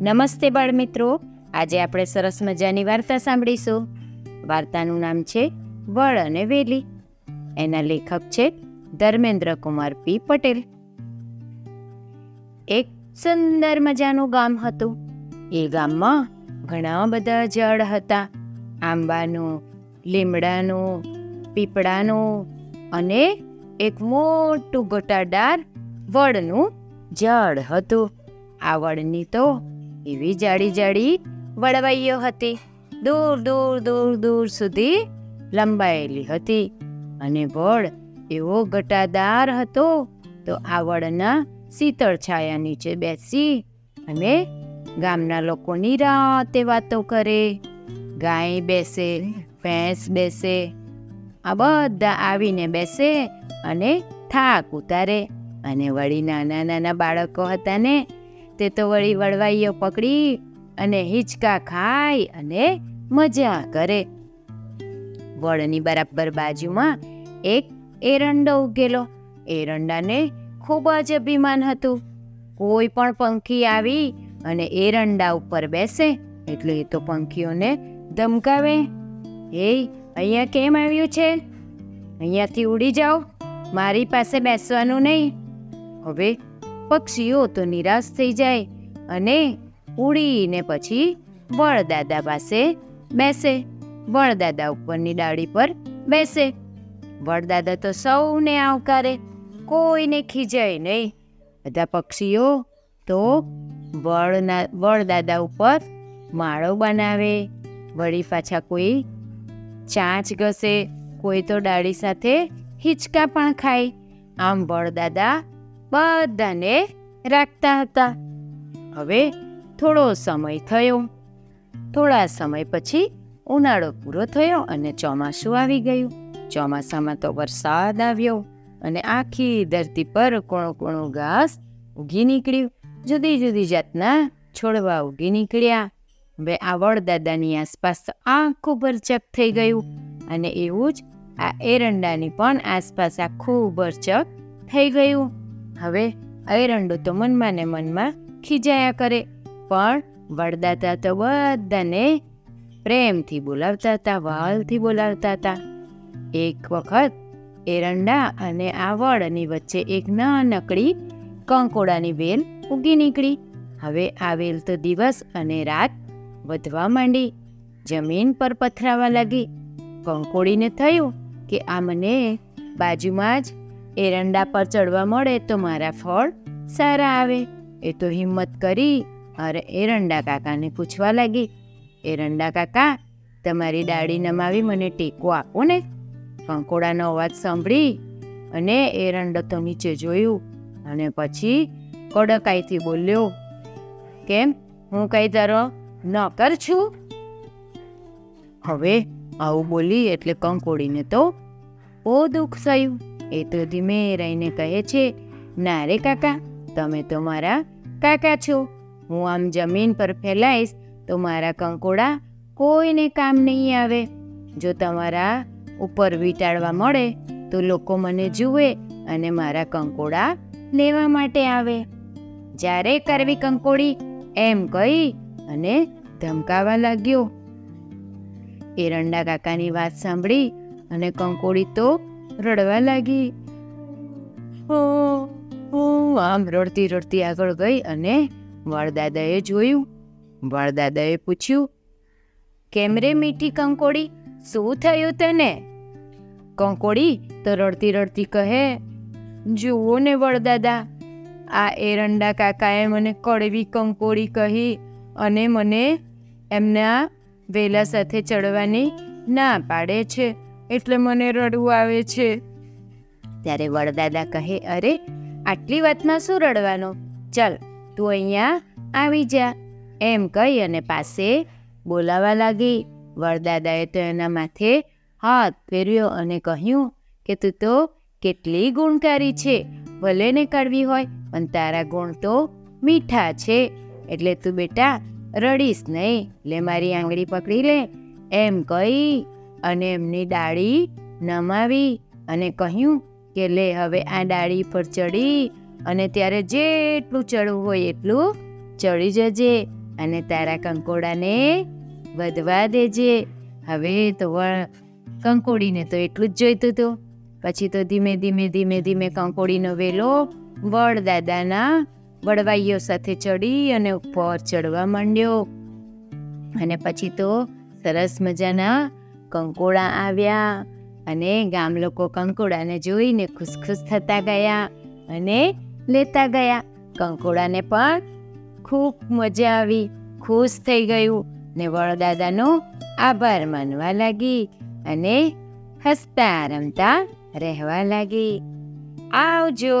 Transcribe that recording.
નમસ્તે બાળ મિત્રો આજે આપણે સરસ મજાની વાર્તા સાંભળીશું. વાર્તાનું નામ છે વડ અને વેલી. એના લેખક છે ધર્મેન્દ્ર કુમાર પી પટેલ. એક સુંદર મજાનું ગામ હતું. એ ગામમાં ઘણા બધા જળ હતા. આંબાનું, લીમડાનું, પીપળાનું અને એક મોટું ગોટાદાર વડનું ઝાડ હતું. આ વડની તો એવી જાડી જાડી વળવાઈઓ હતી. દૂર દૂર દૂર દૂર સુધી લંબાયેલી હતી. અને વડ એવો ઘટાદાર હતો તો આ વડના શીતળ છાયા નીચે બેસી અને ગામના લોકોની રાતે વાતો કરે. ગાય બેસે, ભેંસ બેસે, આ બધા આવીને બેસે અને થાક ઉતારે. અને વળી નાના નાના બાળકો હતા ને તે તો વળી વળવાઈઓ પકડી અને હિંચકા ખાય અને મજા કરે. વળની બરાબર બાજુમાં એક એરંડો ઉગેલો. એરંડાને ખૂબ જ અભિમાન હતું. કોઈ પણ પંખી આવી અને એરંડા ઉપર બેસે એટલે એ તો પંખીઓને ધમકાવે. એ અહીંયા કેમ આવ્યું છે? અહીંયાથી ઉડી જાઓ. મારી પાસે બેસવાનું નહીં. હવે પક્ષીઓ તો નિરાશ થઈ જાય અને ઉડીને પછી વળદાદા પાસે બેસે. વળદાદા ઉપરની ડાળી પર બેસે. વળદાદા તો સૌને આવકારે, કોઈને ખીજાય નહીં. બધા પક્ષીઓ તો વળના વળદાદા ઉપર માળો બનાવે. વળી પાછા કોઈ ચાંચ ઘસે, કોઈ તો ડાળી સાથે હિંચકા પણ ખાય. આમ વળદાદા બધાને રાખતા હતા. હવે થોડો સમય થયો. થોડા સમય પછી ઉનાળો પૂરો થયો અને ચોમાસું આવી ગયું. ચોમાસામાં તો વરસાદ આવ્યો અને આખી ધરતી પર કોણો કોણો ઘાસ ઉગી નીકળ્યું. જુદી જુદી જાતના છોડવા ઉગી નીકળ્યા. હવે આ વડદાદાની આસપાસ તો આખું ભરચક થઈ ગયું અને એવું જ આ એરંડાની પણ આસપાસ આખું ભરચક થઈ ગયું. હવે એરંડો તો મનમાં ને મનમાં ખીજાયા કરે. પણ વડદાતા તો બધાને પ્રેમથી બોલાવતા હતા, વાલથી બોલાવતા હતા. એક વખત એરંડા અને આ વડની વચ્ચે એક નાનકડી કંકોડાની વેલ ઉગી નીકળી. હવે આ વેલ તો દિવસ અને રાત વધવા માંડી. જમીન પર પથરાવા લાગી. કંકોડીને થયું કે આ મને બાજુમાં જ એરંડા પર ચડવા મળે તો મારા ફળ સારા આવે. એ તો હિંમત કરી અરે એરંડા કાકાને પૂછવા લાગી, એરંડા કાકા, તમારી ડાળી નમાવી મને ટેકો આપો ને. કંકોડાનો અવાજ સાંભળી અને એરંડો તો નીચે જોયું અને પછી કડકાઈથી બોલ્યો, કેમ? હું કઈ તારો નોકર છું? હવે આવું બોલી એટલે કંકોડીને તો બહુ દુઃખ થયું. એ તો ધીમે રહીને કહે છે, ના રે કાકા, તમે તો મારા કાકા છો. હું આમ જમીન પર ફેલાઈશ તો મારા કંકોડા કોઈને કામ નહીં આવે. જો તમારા ઉપર વીંટાળવા મળે તો લોકો મને જુએ અને મારા કંકોડા લેવા માટે આવે. જ્યારે કરવી કંકોડી એમ કહી અને ધમકાવા લાગ્યો. એરંડા કાકાની વાત સાંભળી અને કંકોડી તો રડવા લાગી. હો આમ રડતી રડતી આગળ ગઈ અને વળદાદાએ જોયું. વળદાદાએ પૂછ્યું, કેમ રે મીઠી કંકોડી? શું થયું તને? કંકોડી તો રડતી રડતી કહે, જુઓ ને વળદાદા, આ એરંડા કાકાએ મને કડવી કંકોડી કહી અને મને એમના વેલા સાથે ચડવાની ના પાડે છે. એટલે મને રડવું આવે છે. ત્યારે વડદાદા કહે, અરે, આટલી વાતમાં શું રડવાનો? ચાલ, તું અહીંયા આવી જા. એમ કહી અને પાસે બોલાવા લાગી. વડદાદાએ તો એના માથે હાથ ફેર્યો અને કહ્યું કે, તું તો કેટલી ગુણકારી છે. ભલે ને કડવી હોય, પણ તારા ગુણ તો મીઠા છે. એટલે તું બેટા રડીશ નહીં. લે મારી આંગળી પકડી લે. એમ કહી અને એમની ડાળી નમાવી અને કહ્યું કે, લે, હવે આ ડાળી પર ચડી અને ત્યારે જેટલું ચડવું હોય એટલું ચડી જજે અને તારા કંકોડાને વધવા દેજે. હવે તો કંકોડીને તો એટલું જ જોઈતું હતું. પછી તો ધીમે ધીમે ધીમે ધીમે કંકોડીનો વેલો વડ દાદાના વડવાઈઓ સાથે ચડી અને ઉપર ચડવા માંડ્યો. અને પછી તો સરસ મજાના કંકોડા આવ્યા અને ગામ લોકો કંકોડાને જોઈને ખુશ થતા ગયા અને લેતા ગયા. કંકોડાને પણ ખૂબ મજા આવી, ખુશ થઈ ગયું ને વડદાદાનો આભાર માનવા લાગી અને હસતા રમતા રહેવા લાગી. આવજો.